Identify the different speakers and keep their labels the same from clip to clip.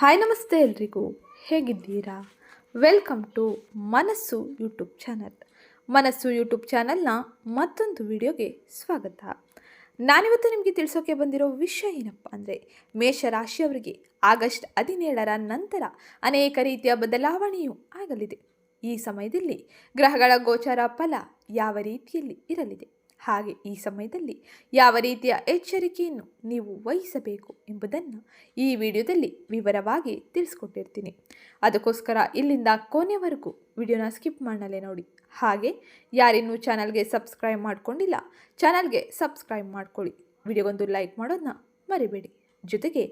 Speaker 1: Hi ನಮಸ್ತೆ ಎಲ್ರಿಗೂ. ಹೇಗಿದ್ದೀರಾ? Welcome to Manassu YouTube channel Manassu YouTube ಚಾನಲ್ನ ಮತ್ತೊಂದು ವಿಡಿಯೋಗೆ ಸ್ವಾಗತ. ನಾನಿವತ್ತು ನಿಮಗೆ ತಿಳಿಸೋಕೆ ಬಂದಿರೋ ವಿಷಯ ಏನಪ್ಪ ಅಂದರೆ, ಮೇಷರಾಶಿಯವರಿಗೆ ಆಗಸ್ಟ್ ಹದಿನೇಳರ ನಂತರ ಅನೇಕ ರೀತಿಯ ಬದಲಾವಣೆಯೂ ಆಗಲಿದೆ. ಈ ಸಮಯದಲ್ಲಿ ಗ್ರಹಗಳ ಗೋಚರ ಫಲ ಯಾವ ರೀತಿಯಲ್ಲಿ ಇರಲಿದೆ? ಹಾಗೆ ಈ ಸಮಯದಲ್ಲಿ ಯಾವ ರೀತಿಯ ಎಚ್ಚರಿಕೆಯನ್ನು ನೀವು ವಹಿಸಬೇಕು ಎಂಬುದನ್ನು ಈ ವಿಡಿಯೋದಲ್ಲಿ ವಿವರವಾಗಿ ತಿಳಿಸ್ಕೊಟ್ಟಿರ್ತೀನಿ. ಅದಕ್ಕೋಸ್ಕರ ಇಲ್ಲಿಂದ ಕೊನೆವರೆಗೂ ವಿಡಿಯೋನ ಸ್ಕಿಪ್ ಮಾಡಲೇ ನೋಡಿ. ಹಾಗೆ ಯಾರಿನ್ನೂ ಚಾನಲ್ಗೆ ಸಬ್ಸ್ಕ್ರೈಬ್ ಮಾಡಿಕೊಂಡಿಲ್ಲ, ಚಾನಲ್ಗೆ ಸಬ್ಸ್ಕ್ರೈಬ್ ಮಾಡ್ಕೊಳ್ಳಿ. ವಿಡಿಯೋಗೊಂದು ಲೈಕ್ ಮಾಡೋದನ್ನ ಮರಿಬೇಡಿ. ಜೊತೆಗೆ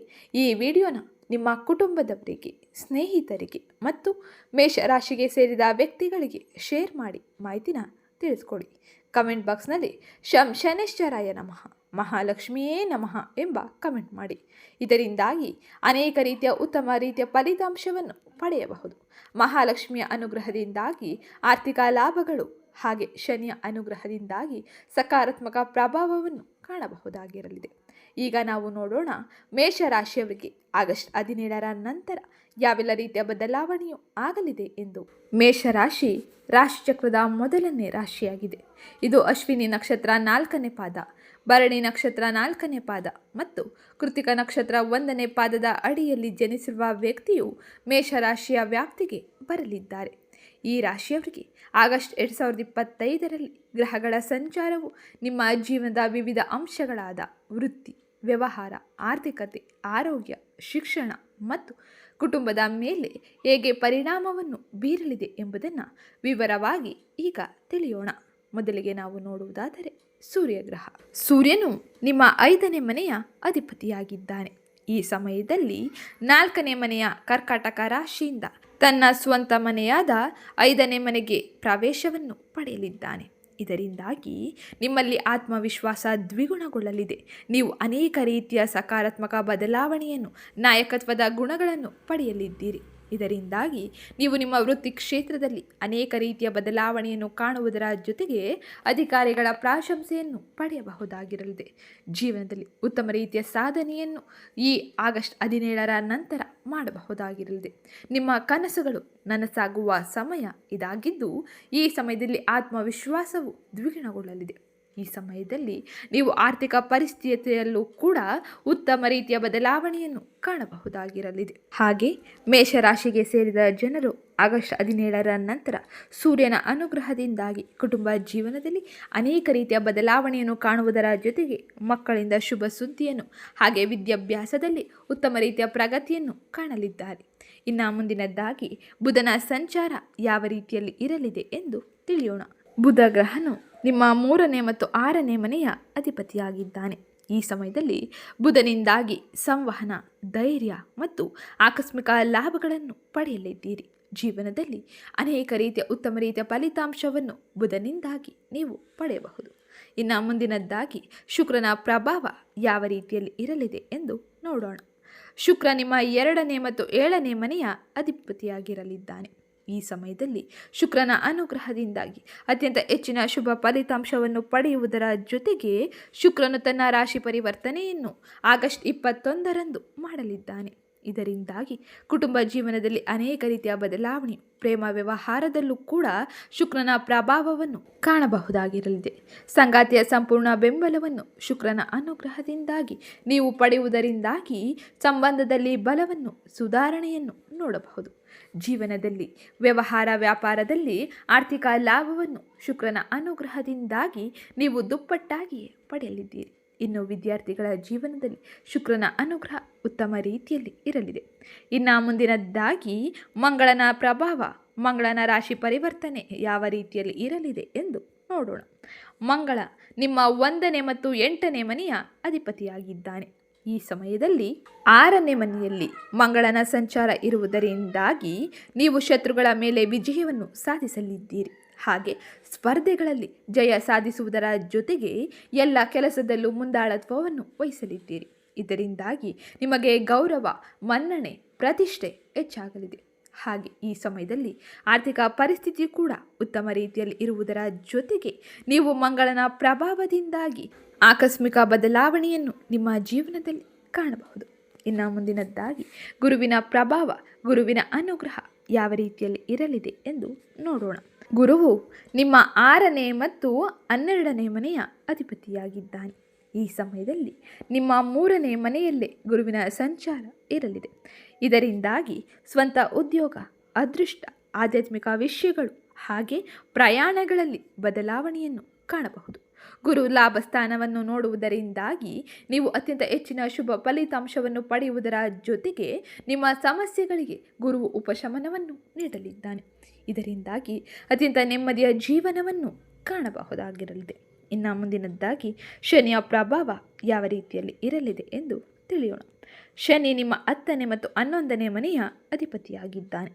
Speaker 1: ಈ ವಿಡಿಯೋನ ನಿಮ್ಮ ಕುಟುಂಬದವರಿಗೆ, ಸ್ನೇಹಿತರಿಗೆ ಮತ್ತು ಮೇಷರಾಶಿಗೆ ಸೇರಿದ ವ್ಯಕ್ತಿಗಳಿಗೆ ಶೇರ್ ಮಾಡಿ ಮಾಹಿತಿನ ತಿಳಿಸ್ಕೊಡಿ. ಕಮೆಂಟ್ ಬಾಕ್ಸ್ನಲ್ಲಿ ಶಂ ಶನೇಶ್ವರಾಯ ನಮಃ, ಮಹಾಲಕ್ಷ್ಮಿಯೇ ನಮಃ ಎಂಬ ಕಮೆಂಟ್ ಮಾಡಿ. ಇದರಿಂದಾಗಿ ಅನೇಕ ರೀತಿಯ ಉತ್ತಮ ರೀತಿಯ ಫಲಿತಾಂಶವನ್ನು ಪಡೆಯಬಹುದು. ಮಹಾಲಕ್ಷ್ಮಿಯ ಅನುಗ್ರಹದಿಂದಾಗಿ ಆರ್ಥಿಕ ಲಾಭಗಳು ಹಾಗೆ ಶನಿಯ ಅನುಗ್ರಹದಿಂದಾಗಿ ಸಕಾರಾತ್ಮಕ ಪ್ರಭಾವವನ್ನು ಕಾಣಬಹುದಾಗಿರಲಿದೆ. ಈಗ ನಾವು ನೋಡೋಣ ಮೇಷರಾಶಿಯವರಿಗೆ ಆಗಸ್ಟ್ ಹದಿನೇಳರ ನಂತರ ಯಾವೆಲ್ಲ ರೀತಿಯ ಬದಲಾವಣೆಯು ಆಗಲಿದೆ ಎಂದು ಮೇಷರಾಶಿ ರಾಶಿಚಕ್ರದ ಮೊದಲನೇ ರಾಶಿಯಾಗಿದೆ. ಇದು ಅಶ್ವಿನಿ ನಕ್ಷತ್ರ ನಾಲ್ಕನೇ ಪಾದ, ಭರಣಿ ನಕ್ಷತ್ರ ನಾಲ್ಕನೇ ಪಾದ ಮತ್ತು ಕೃತಿಕ ನಕ್ಷತ್ರ ಒಂದನೇ ಪಾದದ ಅಡಿಯಲ್ಲಿ ಜನಿಸಿರುವ ವ್ಯಕ್ತಿಯು ಮೇಷರಾಶಿಯ ವ್ಯಾಪ್ತಿಗೆ ಬರಲಿದ್ದಾರೆ. ಈ ರಾಶಿಯವರಿಗೆ ಆಗಸ್ಟ್ ಎರಡು ಸಾವಿರದ ಇಪ್ಪತ್ತೈದರಲ್ಲಿ ಗ್ರಹಗಳ ಸಂಚಾರವು ನಿಮ್ಮ ಜೀವನದ ವಿವಿಧ ಅಂಶಗಳಾದ ವೃತ್ತಿ, ವ್ಯವಹಾರ, ಆರ್ಥಿಕತೆ, ಆರೋಗ್ಯ, ಶಿಕ್ಷಣ ಮತ್ತು ಕುಟುಂಬದ ಮೇಲೆ ಹೇಗೆ ಪರಿಣಾಮವನ್ನು ಬೀರಲಿದೆ ಎಂಬುದನ್ನು ವಿವರವಾಗಿ ಈಗ ತಿಳಿಯೋಣ. ಮೊದಲಿಗೆ ನಾವು ನೋಡುವುದಾದರೆ ಸೂರ್ಯಗ್ರಹ. ಸೂರ್ಯನು ನಿಮ್ಮ ಐದನೇ ಮನೆಯ ಅಧಿಪತಿಯಾಗಿದ್ದಾನೆ. ಈ ಸಮಯದಲ್ಲಿ ನಾಲ್ಕನೇ ಮನೆಯ ಕರ್ಕಾಟಕ ರಾಶಿಯಿಂದ ತನ್ನ ಸ್ವಂತ ಮನೆಯಾದ ಐದನೇ ಮನೆಗೆ ಪ್ರವೇಶವನ್ನು ಪಡೆಯಲಿದ್ದಾನೆ. ಇದರಿಂದಾಗಿ ನಿಮ್ಮಲ್ಲಿ ಆತ್ಮವಿಶ್ವಾಸ ದ್ವಿಗುಣಗೊಳ್ಳಲಿದೆ. ನೀವು ಅನೇಕ ರೀತಿಯ ಸಕಾರಾತ್ಮಕ ಬದಲಾವಣೆಯನ್ನು ನಾಯಕತ್ವದ ಗುಣಗಳನ್ನು ಪಡೆಯಲಿದ್ದೀರಿ. ಇದರಿಂದಾಗಿ ನೀವು ನಿಮ್ಮ ವೃತ್ತಿ ಕ್ಷೇತ್ರದಲ್ಲಿ ಅನೇಕ ರೀತಿಯ ಬದಲಾವಣೆಯನ್ನು ಕಾಣುವುದರ ಜೊತೆಗೆ ಅಧಿಕಾರಿಗಳ ಪ್ರಾಶಂಸೆಯನ್ನು ಪಡೆಯಬಹುದಾಗಿರಲಿದೆ. ಜೀವನದಲ್ಲಿ ಉತ್ತಮ ರೀತಿಯ ಸಾಧನೆಯನ್ನು ಈ ಆಗಸ್ಟ್ ಹದಿನೇಳರ ನಂತರ ಮಾಡಬಹುದಾಗಿರಲಿದೆ. ನಿಮ್ಮ ಕನಸುಗಳು ನನಸಾಗುವ ಸಮಯ ಇದಾಗಿದ್ದು ಈ ಸಮಯದಲ್ಲಿ ಆತ್ಮವಿಶ್ವಾಸವು ದ್ವಿಗುಣಗೊಳ್ಳಲಿದೆ. ಈ ಸಮಯದಲ್ಲಿ ನೀವು ಆರ್ಥಿಕ ಪರಿಸ್ಥಿತಿಯಲ್ಲೂ ಕೂಡ ಉತ್ತಮ ರೀತಿಯ ಬದಲಾವಣೆಯನ್ನು ಕಾಣಬಹುದಾಗಿರಲಿದೆ. ಹಾಗೆ ಮೇಷರಾಶಿಗೆ ಸೇರಿದ ಜನರು ಆಗಸ್ಟ್ ಹದಿನೇಳರ ನಂತರ ಸೂರ್ಯನ ಅನುಗ್ರಹದಿಂದಾಗಿ ಕುಟುಂಬ ಜೀವನದಲ್ಲಿ ಅನೇಕ ರೀತಿಯ ಬದಲಾವಣೆಯನ್ನು ಕಾಣುವುದರ ಜೊತೆಗೆ ಮಕ್ಕಳಿಂದ ಶುಭ ಸುದ್ದಿಯನ್ನು ಹಾಗೆ ವಿದ್ಯಾಭ್ಯಾಸದಲ್ಲಿ ಉತ್ತಮ ರೀತಿಯ ಪ್ರಗತಿಯನ್ನು ಕಾಣಲಿದ್ದಾರೆ. ಇನ್ನು ಮುಂದಿನದ್ದಾಗಿ ಬುಧನ ಸಂಚಾರ ಯಾವ ರೀತಿಯಲ್ಲಿ ಇರಲಿದೆ ಎಂದು ತಿಳಿಯೋಣ. ಬುಧ ಗ್ರಹನು ನಿಮ್ಮ ಮೂರನೇ ಮತ್ತು ಆರನೇ ಮನೆಯ ಅಧಿಪತಿಯಾಗಿದ್ದಾನೆ. ಈ ಸಮಯದಲ್ಲಿ ಬುಧನಿಂದಾಗಿ ಸಂವಹನ, ಧೈರ್ಯ ಮತ್ತು ಆಕಸ್ಮಿಕ ಲಾಭಗಳನ್ನು ಪಡೆಯಲಿದ್ದೀರಿ. ಜೀವನದಲ್ಲಿ ಅನೇಕ ರೀತಿಯ ಉತ್ತಮ ರೀತಿಯ ಫಲಿತಾಂಶವನ್ನು ಬುಧನಿಂದಾಗಿ ನೀವು ಪಡೆಯಬಹುದು. ಇನ್ನು ಮುಂದಿನದ್ದಾಗಿ ಶುಕ್ರನ ಪ್ರಭಾವ ಯಾವ ರೀತಿಯಲ್ಲಿ ಇರಲಿದೆ ಎಂದು ನೋಡೋಣ. ಶುಕ್ರ ನಿಮ್ಮ ಎರಡನೇ ಮತ್ತು ಏಳನೇ ಮನೆಯ ಅಧಿಪತಿಯಾಗಿರಲಿದ್ದಾನೆ. ಈ ಸಮಯದಲ್ಲಿ ಶುಕ್ರನ ಅನುಗ್ರಹದಿಂದಾಗಿ ಅತ್ಯಂತ ಹೆಚ್ಚಿನ ಶುಭ ಫಲಿತಾಂಶವನ್ನು ಪಡೆಯುವುದರ ಜೊತೆಗೆ ಶುಕ್ರನು ತನ್ನ ರಾಶಿ ಪರಿವರ್ತನೆಯನ್ನು ಆಗಸ್ಟ್ ಇಪ್ಪತ್ತೊಂದರಂದು ಮಾಡಲಿದ್ದಾನೆ. ಇದರಿಂದಾಗಿ ಕುಟುಂಬ ಜೀವನದಲ್ಲಿ ಅನೇಕ ರೀತಿಯ ಬದಲಾವಣೆ, ಪ್ರೇಮ ವ್ಯವಹಾರದಲ್ಲೂ ಕೂಡ ಶುಕ್ರನ ಪ್ರಭಾವವನ್ನು ಕಾಣಬಹುದಾಗಿರಲಿದೆ. ಸಂಗಾತಿಯ ಸಂಪೂರ್ಣ ಬೆಂಬಲವನ್ನು ಶುಕ್ರನ ಅನುಗ್ರಹದಿಂದಾಗಿ ನೀವು ಪಡೆಯುವುದರಿಂದಾಗಿ ಸಂಬಂಧದಲ್ಲಿ ಬಲವನ್ನು ಸುಧಾರಣೆಯನ್ನು ನೋಡಬಹುದು. ಜೀವನದಲ್ಲಿ, ವ್ಯವಹಾರ ವ್ಯಾಪಾರದಲ್ಲಿ ಆರ್ಥಿಕ ಲಾಭವನ್ನು ಶುಕ್ರನ ಅನುಗ್ರಹದಿಂದಾಗಿ ನೀವು ದುಪ್ಪಟ್ಟಾಗಿಯೇ ಪಡೆಯಲಿದ್ದೀರಿ. ಇನ್ನು ವಿದ್ಯಾರ್ಥಿಗಳ ಜೀವನದಲ್ಲಿ ಶುಕ್ರನ ಅನುಗ್ರಹ ಉತ್ತಮ ರೀತಿಯಲ್ಲಿ ಇರಲಿದೆ. ಇನ್ನು ಮುಂದಿನದ್ದಾಗಿ, ಮಂಗಳನ ಪ್ರಭಾವ, ಮಂಗಳನ ರಾಶಿ ಪರಿವರ್ತನೆ ಯಾವ ರೀತಿಯಲ್ಲಿ ಇರಲಿದೆ ಎಂದು ನೋಡೋಣ. ಮಂಗಳ ನಿಮ್ಮ ಒಂದನೇ ಮತ್ತು ಎಂಟನೇ ಮನೆಯ ಅಧಿಪತಿಯಾಗಿದ್ದಾನೆ. ಈ ಸಮಯದಲ್ಲಿ ಆರನೇ ಮನೆಯಲ್ಲಿ ಮಂಗಳನ ಸಂಚಾರ ಇರುವುದರಿಂದಾಗಿ ನೀವು ಶತ್ರುಗಳ ಮೇಲೆ ವಿಜಯವನ್ನು ಸಾಧಿಸಲಿದ್ದೀರಿ. ಹಾಗೆ ಸ್ಪರ್ಧೆಗಳಲ್ಲಿ ಜಯ ಸಾಧಿಸುವುದರ ಜೊತೆಗೆ ಎಲ್ಲ ಕೆಲಸದಲ್ಲೂ ಮುಂದಾಳತ್ವವನ್ನು ವಹಿಸಲಿದ್ದೀರಿ. ಇದರಿಂದಾಗಿ ನಿಮಗೆ ಗೌರವ, ಮನ್ನಣೆ, ಪ್ರತಿಷ್ಠೆ ಹೆಚ್ಚಾಗಲಿದೆ. ಹಾಗೆ ಈ ಸಮಯದಲ್ಲಿ ಆರ್ಥಿಕ ಪರಿಸ್ಥಿತಿ ಕೂಡ ಉತ್ತಮ ರೀತಿಯಲ್ಲಿ ಇರುವುದರ ಜೊತೆಗೆ ನೀವು ಮಂಗಳನ ಪ್ರಭಾವದಿಂದಾಗಿ ಆಕಸ್ಮಿಕ ಬದಲಾವಣೆಯನ್ನು ನಿಮ್ಮ ಜೀವನದಲ್ಲಿ ಕಾಣಬಹುದು. ಇನ್ನು ಮುಂದಿನದ್ದಾಗಿ ಗುರುವಿನ ಪ್ರಭಾವ, ಗುರುವಿನ ಅನುಗ್ರಹ ಯಾವ ರೀತಿಯಲ್ಲಿ ಇರಲಿದೆ ಎಂದು ನೋಡೋಣ. ಗುರುವು ನಿಮ್ಮ ಆರನೇ ಮತ್ತು ಹನ್ನೆರಡನೇ ಮನೆಯ ಅಧಿಪತಿಯಾಗಿದ್ದಾನೆ. ಈ ಸಮಯದಲ್ಲಿ ನಿಮ್ಮ ಮೂರನೇ ಮನೆಯಲ್ಲೇ ಗುರುವಿನ ಸಂಚಾರ ಇರಲಿದೆ. ಇದರಿಂದಾಗಿ ಸ್ವಂತ ಉದ್ಯೋಗ, ಅದೃಷ್ಟ, ಆಧ್ಯಾತ್ಮಿಕ ವಿಷಯಗಳು ಹಾಗೆ ಪ್ರಯಾಣಗಳಲ್ಲಿ ಬದಲಾವಣೆಯನ್ನು ಕಾಣಬಹುದು. ಗುರು ಲಾಭ ಸ್ಥಾನವನ್ನು ನೋಡುವುದರಿಂದಾಗಿ ನೀವು ಅತ್ಯಂತ ಹೆಚ್ಚಿನ ಶುಭ ಫಲಿತಾಂಶವನ್ನು ಪಡೆಯುವುದರ ಜೊತೆಗೆ ನಿಮ್ಮ ಸಮಸ್ಯೆಗಳಿಗೆ ಗುರು ಉಪಶಮನವನ್ನು ನೀಡಲಿದ್ದಾನೆ. ಇದರಿಂದಾಗಿ ಅತ್ಯಂತ ನೆಮ್ಮದಿಯ ಜೀವನವನ್ನು ಕಾಣಬಹುದಾಗಿರಲಿದೆ. ಇನ್ನು ಮುಂದಿನದ್ದಾಗಿ ಶನಿಯ ಪ್ರಭಾವ ಯಾವ ರೀತಿಯಲ್ಲಿ ಇರಲಿದೆ ಎಂದು ತಿಳಿಯೋಣ. ಶನಿ ನಿಮ್ಮ ಹತ್ತನೇ ಮತ್ತು ಹನ್ನೊಂದನೇ ಮನೆಯ ಅಧಿಪತಿಯಾಗಿದ್ದಾನೆ.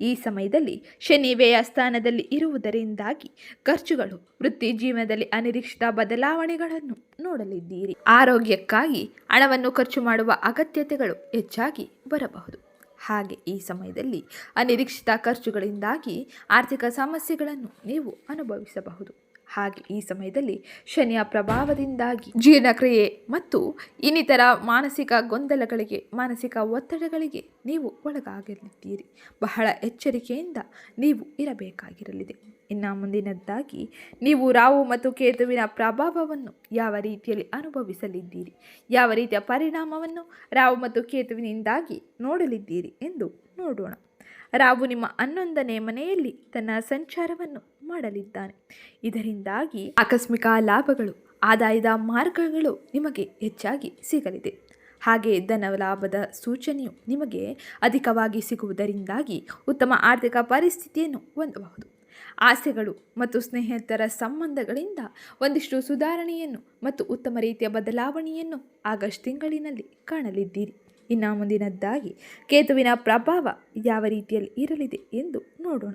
Speaker 1: ಈ ಸಮಯದಲ್ಲಿ ಶನಿ ವ್ಯಯ ಸ್ಥಾನದಲ್ಲಿ ಇರುವುದರಿಂದಾಗಿ ಖರ್ಚುಗಳು, ವೃತ್ತಿ ಜೀವನದಲ್ಲಿ ಅನಿರೀಕ್ಷಿತ ಬದಲಾವಣೆಗಳನ್ನು ನೋಡಲಿದ್ದೀರಿ. ಆರೋಗ್ಯಕ್ಕಾಗಿ ಹಣವನ್ನು ಖರ್ಚು ಮಾಡುವ ಅಗತ್ಯತೆಗಳು ಹೆಚ್ಚಾಗಿ ಬರಬಹುದು. ಹಾಗೆ ಈ ಸಮಯದಲ್ಲಿ ಅನಿರೀಕ್ಷಿತ ಖರ್ಚುಗಳಿಂದಾಗಿ ಆರ್ಥಿಕ ಸಮಸ್ಯೆಗಳನ್ನು ನೀವು ಅನುಭವಿಸಬಹುದು. ಹಾಗೆ ಈ ಸಮಯದಲ್ಲಿ ಶನಿಯ ಪ್ರಭಾವದಿಂದಾಗಿ ಜೀರ್ಣಕ್ರಿಯೆ ಮತ್ತು ಇನ್ನಿತರ ಮಾನಸಿಕ ಗೊಂದಲಗಳಿಗೆ, ಮಾನಸಿಕ ಒತ್ತಡಗಳಿಗೆ ನೀವು ಒಳಗಾಗಿರಲಿದ್ದೀರಿ ಬಹಳ ಎಚ್ಚರಿಕೆಯಿಂದ ನೀವು ಇರಬೇಕಾಗಿರಲಿದೆ. ಇನ್ನು ಮುಂದಿನದ್ದಾಗಿ, ನೀವು ರಾವು ಮತ್ತು ಕೇತುವಿನ ಪ್ರಭಾವವನ್ನು ಯಾವ ರೀತಿಯಲ್ಲಿ ಅನುಭವಿಸಲಿದ್ದೀರಿ? ಯಾವ ರೀತಿಯ ಪರಿಣಾಮವನ್ನು ರಾವು ಮತ್ತು ಕೇತುವಿನಿಂದಾಗಿ ನೋಡಲಿದ್ದೀರಿ ಎಂದು ನೋಡೋಣ. ರಾವು ನಿಮ್ಮ ಹನ್ನೊಂದನೇ ಮನೆಯಲ್ಲಿ ತನ್ನ ಸಂಚಾರವನ್ನು ಮಾಡಲಿದ್ದಾನೆ. ಇದರಿಂದಾಗಿ ಆಕಸ್ಮಿಕ ಲಾಭಗಳು, ಆದಾಯದ ಮಾರ್ಗಗಳು ನಿಮಗೆ ಹೆಚ್ಚಾಗಿ ಸಿಗಲಿದೆ. ಹಾಗೆ ಧನ ಲಾಭದ ಸೂಚನೆಯು ನಿಮಗೆ ಅಧಿಕವಾಗಿ ಸಿಗುವುದರಿಂದಾಗಿ ಉತ್ತಮ ಆರ್ಥಿಕ ಪರಿಸ್ಥಿತಿಯನ್ನು ಹೊಂದಬಹುದು. ಆಸೆಗಳು ಮತ್ತು ಸ್ನೇಹಿತರ ಸಂಬಂಧಗಳಿಂದ ಒಂದಿಷ್ಟು ಸುಧಾರಣೆಯನ್ನು ಮತ್ತು ಉತ್ತಮ ರೀತಿಯ ಬದಲಾವಣೆಯನ್ನು ಆಗಸ್ಟ್ ತಿಂಗಳಿನಲ್ಲಿ ಕಾಣಲಿದ್ದೀರಿ. ಇನ್ನು ಮುಂದಿನದ್ದಾಗಿ, ಕೇತುವಿನ ಪ್ರಭಾವ ಯಾವ ರೀತಿಯಲ್ಲಿ ಇರಲಿದೆ ಎಂದು ನೋಡೋಣ.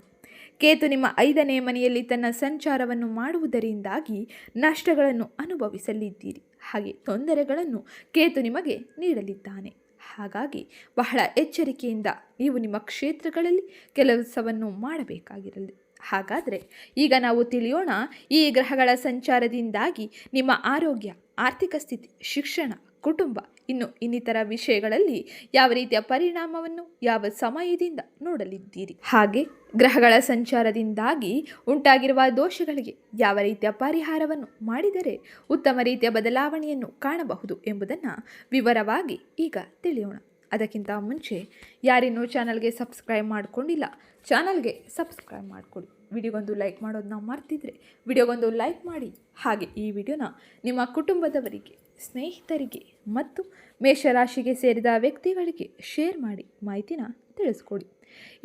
Speaker 1: ಕೇತು ನಿಮ್ಮ ಐದನೇ ಮನೆಯಲ್ಲಿ ತನ್ನ ಸಂಚಾರವನ್ನು ಮಾಡುವುದರಿಂದಾಗಿ ನಷ್ಟಗಳನ್ನು ಅನುಭವಿಸಲಿದ್ದೀರಿ. ಹಾಗೆ ತೊಂದರೆಗಳನ್ನು ಕೇತು ನಿಮಗೆ ನೀಡಲಿದ್ದಾನೆ. ಹಾಗಾಗಿ ಬಹಳ ಎಚ್ಚರಿಕೆಯಿಂದ ನೀವು ನಿಮ್ಮ ಕ್ಷೇತ್ರಗಳಲ್ಲಿ ಕೆಲಸವನ್ನು ಮಾಡಬೇಕಾಗಿರಲಿ. ಹಾಗಾದರೆ ಈಗ ನಾವು ತಿಳಿಯೋಣ ಈ ಗ್ರಹಗಳ ಸಂಚಾರದಿಂದಾಗಿ ನಿಮ್ಮ ಆರೋಗ್ಯ, ಆರ್ಥಿಕ ಸ್ಥಿತಿ, ಶಿಕ್ಷಣ ಕುಟುಂಬ. ಇನ್ನು ಇನ್ನಿತರ ವಿಷಯಗಳಲ್ಲಿ ಯಾವ ರೀತಿಯ ಪರಿಣಾಮವನ್ನು ಯಾವ ಸಮಯದಿಂದ ನೋಡಲಿದ್ದೀರಿ? ಹಾಗೆ ಗ್ರಹಗಳ ಸಂಚಾರದಿಂದಾಗಿ ಉಂಟಾಗಿರುವ ದೋಷಗಳಿಗೆ ಯಾವ ರೀತಿಯ ಪರಿಹಾರವನ್ನು ಮಾಡಿದರೆ ಉತ್ತಮ ರೀತಿಯ ಬದಲಾವಣೆಯನ್ನು ಕಾಣಬಹುದು ಎಂಬುದನ್ನು ವಿವರವಾಗಿ ಈಗ ತಿಳಿಯೋಣ. ಅದಕ್ಕಿಂತ ಮುಂಚೆ ಯಾರಿನ್ನೂ ಚಾನಲ್ಗೆ ಸಬ್ಸ್ಕ್ರೈಬ್ ಮಾಡಿಕೊಂಡಿಲ್ಲ ಚಾನಲ್ಗೆ ಸಬ್ಸ್ಕ್ರೈಬ್ ಮಾಡಿಕೊಡಿ. ವಿಡಿಯೋಗೊಂದು ಲೈಕ್ ಮಾಡೋದನ್ನ ಮರ್ತಿದ್ರೆ ವಿಡಿಯೋಗೊಂದು ಲೈಕ್ ಮಾಡಿ. ಹಾಗೆ ಈ ವಿಡಿಯೋನ ನಿಮ್ಮ ಕುಟುಂಬದವರಿಗೆ, ಸ್ನೇಹಿತರಿಗೆ ಮತ್ತು ಮೇಷರಾಶಿಗೆ ಸೇರಿದ ವ್ಯಕ್ತಿಗಳಿಗೆ ಶೇರ್ ಮಾಡಿ, ಮಾಹಿತಿನ ತಿಳಿಸ್ಕೊಡಿ.